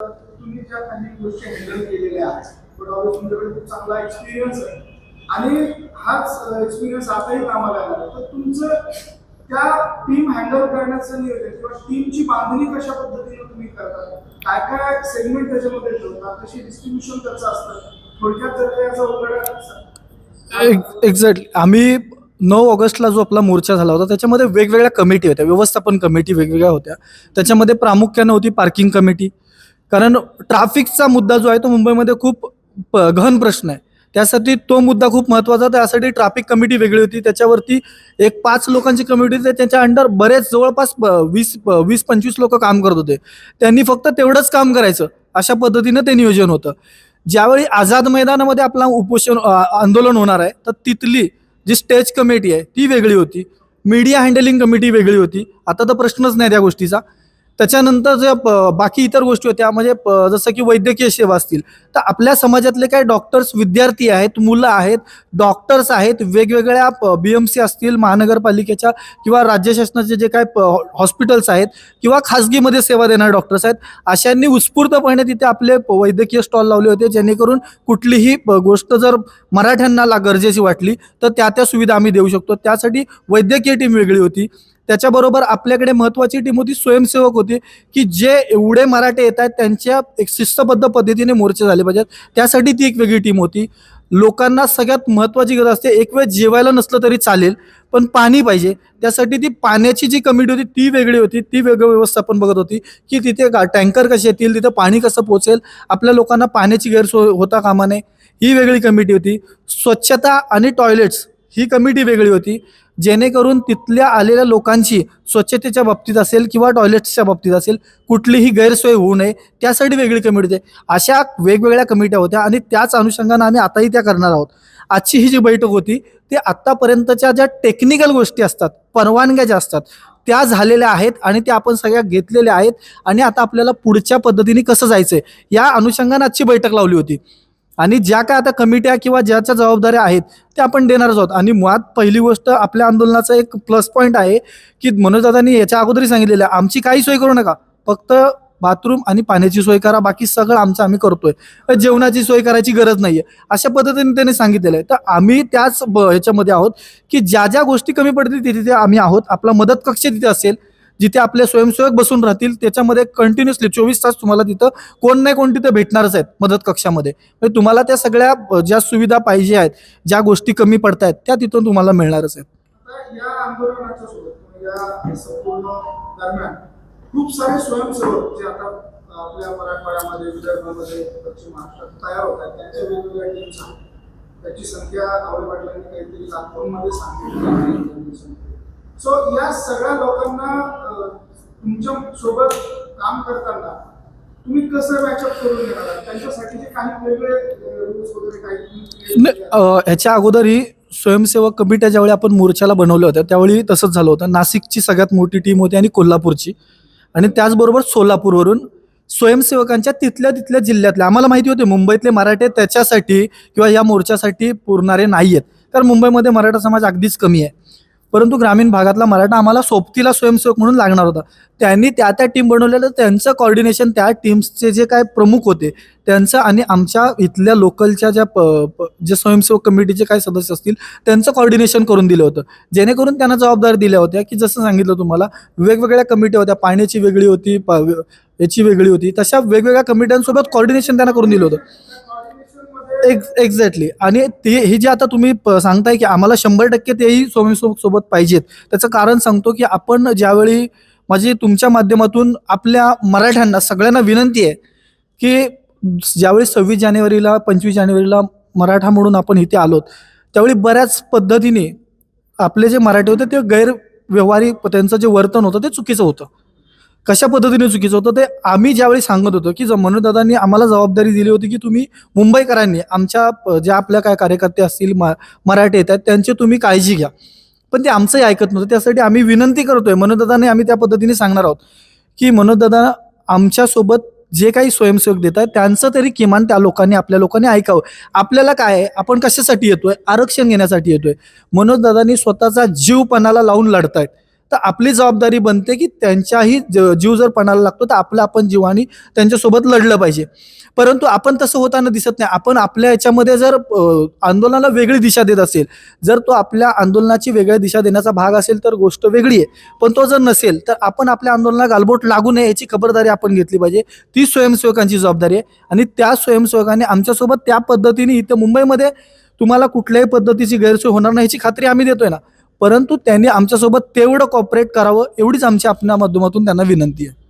तुम्ही ज्या काही गोष्टी हँडल केलेल्या आहेत पण ऑब्विस तुमच्याकडे खूप चांगला एक्सपिरियन्स आहे. आणि हाच एक्सपिरियन्स आताही कामाला आला. तर तुमचं त्या टीम हँडल करण्याचं नियोजन किंवा टीमची बांधणी कशा पद्धतीने तुम्ही करता? काय काय सेगमेंट त्याच्यामध्ये ठेवता? कशी डिस्ट्रीब्युशन त्याचं असतं? थोडक्यात जर का याचा उलगडा एक्झॅक्टली आम्ही नऊ ऑगस्टला जो आपला मोर्चा झाला होता त्याच्यामध्ये वेगवेगळ्या कमिटी होत्या. व्यवस्थापन कमिटी वेगवेगळ्या होत्या. त्याच्यामध्ये प्रामुख्यानं होती पार्किंग कमिटी कारण ट्राफिकचा मुद्दा जो आहे तो मुंबईमध्ये खूप प- गहन प्रश्न आहे. त्यासाठी तो मुद्दा खूप महत्त्वाचा त्यासाठी ट्राफिक कमिटी वेगळी होती. त्याच्यावरती एक पाच लोकांची कमिटी होती. त्याच्या अंडर बरेच जवळपास वीस वीस पंचवीस लोक काम करत होते. त्यांनी फक्त तेवढंच काम करायचं. अशा पद्धतीनं ते नियोजन होतं. ज्यावेळी आझाद मैदानामध्ये आपला उपोषण आंदोलन होणार आहे तर तिथली जी स्टेज कमिटी आहे ती वेगळी होती. मीडिया हँडलिंग कमिटी वेगळी होती. आता तर प्रश्नच नाही त्या गोष्टीचा. त्याच्यानंतर जे बाकी इतर गोष्टी होत्या म्हणजे जसं की वैद्यकीय सेवा असतील. तर आपल्या समाजातले काय डॉक्टर्स विद्यार्थी आहेत मुलं आहेत डॉक्टर्स आहेत वेगवेगळ्या बी एम सी असतील महानगरपालिकेच्या किंवा राज्य शासनाचे जे काय हॉस्पिटल्स आहेत किंवा खाजगीमध्ये सेवा देणारे डॉक्टर्स आहेत अशांनी उत्स्फूर्तपणे तिथे आपले वैद्यकीय स्टॉल लावले होते जेणेकरून कुठलीही गोष्ट जर मराठ्यांना ला गरजेची वाटली तर त्या त्या सुविधा आम्ही देऊ शकतो. त्यासाठी वैद्यकीय टीम वेगळी होती. त्याच्याबरोबर आपल्याकडे महत्त्वाची टीम होती स्वयंसेवक होती की जे एवढे मराठे येत आहेत त्यांच्या एक शिस्तबद्ध पद्धतीने मोर्चे झाले पाहिजेत. त्यासाठी ती एक वेगळी टीम होती. लोकांना सगळ्यात महत्त्वाची गरज असते एक वेळ जेवायला नसलं तरी चालेल पण पाणी पाहिजे. त्यासाठी ती पाण्याची जी कमिटी होती ती वेगळी होती. ती वेगळं व्यवस्थापन बघत होती की तिथे टँकर कसे येतील तिथं पाणी कसं पोचेल आपल्या लोकांना पाण्याची गैरसोय होता कामा नये. ही वेगळी कमिटी होती. स्वच्छता आणि टॉयलेट्स ही कमिटी वेगळी होती जेणेकरून तिथल्या आलेल्या लोकांची स्वच्छतेच्या बाबतीत असेल किंवा टॉयलेट्सच्या बाबतीत असेल कुठलीही गैरसोय होऊ नये त्यासाठी वेगळी कमिटी होते. अशा वेगवेगळ्या कमिट्या होत्या आणि त्याच अनुषंगानं आम्ही आताही त्या करणार आहोत. आजची ही जी बैठक होती ते आत्तापर्यंतच्या ज्या टेक्निकल गोष्टी असतात परवानग्या ज्या असतात त्या झालेल्या आहेत आणि त्या आपण सगळ्या घेतलेल्या आहेत आणि आता आपल्याला पुढच्या पद्धतीने कसं जायचं आहे या अनुषंगानं आजची बैठक लावली होती. आणि ज्या काय आता कमिट्या किंवा ज्याच्या जबाबदाऱ्या आहेत त्या आपण देणारच आहोत. आणि मुळात पहिली गोष्ट आपल्या आंदोलनाचा एक प्लस पॉईंट आहे की मनोजदादांनी याच्या अगोदरही सांगितलेलं आहे आमची काही सोय करू नका. फक्त बाथरूम आणि पाण्याची सोय करा बाकी सगळं आमचं आम्ही करतोय. जेवणाची सोय करायची गरज नाहीये. अशा पद्धतीने त्यांनी सांगितलेलं आहे. तर आम्ही त्याच ब- ह्याच्यामध्ये आहोत की ज्या ज्या गोष्टी कमी पडतील तिथे आम्ही आहोत. आपला मदत कक्ष तिथे असेल जिथे आपले स्वयंसेवक बसून राहतील त्याच्यामध्ये कंटिन्युअसली चोवीस तास तुम्हाला तिथं कोण नाही कोण तिथं भेटणारच आहेत मदत कक्षामध्ये. म्हणजे तुम्हाला त्या सगळ्या ज्या सुविधा पाहिजे आहेत ज्या गोष्टी कमी पडतायत त्या तिथून तुम्हाला मिळणारच आहेत. खूप सारे स्वयंसेवक जे आता आपल्या मराठवाड्यामध्ये विदर्भामध्ये पश्चिम महाराष्ट्रात तयार होत आहेत त्यांच्या वेगवेगळ्या टीम्स आहेत. त्याची संख्या आवडी पाटलांनी काहीतरी लाखोंमध्ये सांगितली सो या सगळ्या लोकांना तुमच्यासोबत काम करताना तुम्ही कसं मॅचअप करून घेणार? त्यांच्यासाठी जे काही वेगळे रूल्स वगैरे काही ह्याच्या अगोदरही स्वयंसेवक कमिट्या ज्यावेळी आपण मोर्चाला बनवल्या होत्या त्यावेळी तसंच झालं होतं. नाशिकची सगळ्यात मोठी टीम होती आणि कोल्हापूरची. आणि त्याचबरोबर सोलापूरवरून स्वयंसेवकांच्या तिथल्या तिथल्या जिल्ह्यातल्या आम्हाला माहिती होते मुंबईतले मराठे त्याच्यासाठी किंवा या मोर्चासाठी पुरणारे नाही आहेत कारण मुंबईमध्ये मराठा समाज अगदीच कमी आहे. परंतु ग्रामीण भागातला मराठा आम्हाला सोबतीला स्वयंसेवक म्हणून लागणार होता. त्यांनी त्या त्या टीम बनवलेलं त्यांचं कॉर्डिनेशन त्या टीम्सचे जे काय प्रमुख होते त्यांचं आणि आमच्या इथल्या लोकलच्या ज्या प जे स्वयंसेवक कमिटीचे काही सदस्य असतील त्यांचं कॉर्डिनेशन करून दिलं होतं. जेणेकरून त्यांना जबाबदारी दिल्या होत्या की जसं सांगितलं तुम्हाला वेगवेगळ्या कमिटी होत्या पाण्याची वेगळी होती प- याची वेगळी होती तशा वेगवेगळ्या कमिट्यांसोबत कॉर्डिनेशन त्यांना करून दिलं होतं. एक्झॅक्टली आणि ते हे जे आता तुम्ही प- सांगताय की आम्हाला शंभर टक्के तेही स्वयंसेवक सोबत पाहिजेत. त्याचं कारण सांगतो की आपण ज्यावेळी माझी तुमच्या माध्यमातून आपल्या मराठ्यांना सगळ्यांना विनंती आहे की ज्यावेळी सव्वीस जानेवारीला पंचवीस जानेवारीला मराठा म्हणून आपण इथे आलोत त्यावेळी बऱ्याच पद्धतीने आपले जे मराठी होते ते गैरव्यवहारी त्यांचं जे वर्तन होतं ते चुकीचं होतं. कशा पद्धतीने चुकीचं होतं ते आम्ही ज्यावेळी सांगत होतो की मनोजदादांनी आम्हाला जबाबदारी दिली होती की तुम्ही मुंबईकरांनी आमच्या ज्या आपल्या काय कार्यकर्ते असतील म मराठी येतात त्यांची तुम्ही काळजी घ्या. पण ते आमचंही ऐकत नव्हतं. त्यासाठी आम्ही विनंती करतोय मनोदादाने आम्ही त्या पद्धतीने सांगणार आहोत की मनोजदादा आमच्यासोबत जे काही स्वयंसेवक देत आहेत त्यांचं तरी किमान त्या लोकांनी आपल्या लोकांनी ऐकावं. आपल्याला काय आहे? आपण कशासाठी येतोय? आरक्षण घेण्यासाठी येतोय. मनोजदादांनी स्वतःचा जीव पणाला लावून लढतायत. तर आपली जबाबदारी बनते की त्यांच्याही ज- जीव जर पणाला लागतो तर आपलं आपण जीवानी त्यांच्यासोबत लढलं पाहिजे. परंतु आपण तसं होताना दिसत नाही. आपण आपल्या याच्यामध्ये जर आंदोलनाला वेगळी दिशा देत असेल जर तो आपल्या आंदोलनाची वेगळ्या दिशा देण्याचा भाग असेल तर गोष्ट वेगळी आहे. पण तो जर नसेल तर आपण आपल्या आंदोलनाला गालबोट लागू नये याची खबरदारी आपण घेतली पाहिजे. ती स्वयंसेवकांची जबाबदारी आहे. आणि त्या स्वयंसेवकांनी आमच्यासोबत त्या पद्धतीने इथं मुंबईमध्ये तुम्हाला कुठल्याही पद्धतीची गैरसोय होणार नाही याची खात्री आम्ही देतोय ना. परंतु त्यांनी आमच्यासोबत तेवढं कॉपरेट करावं एवढीच आमची आपल्या माध्यमातून त्यांना विनंती आहे.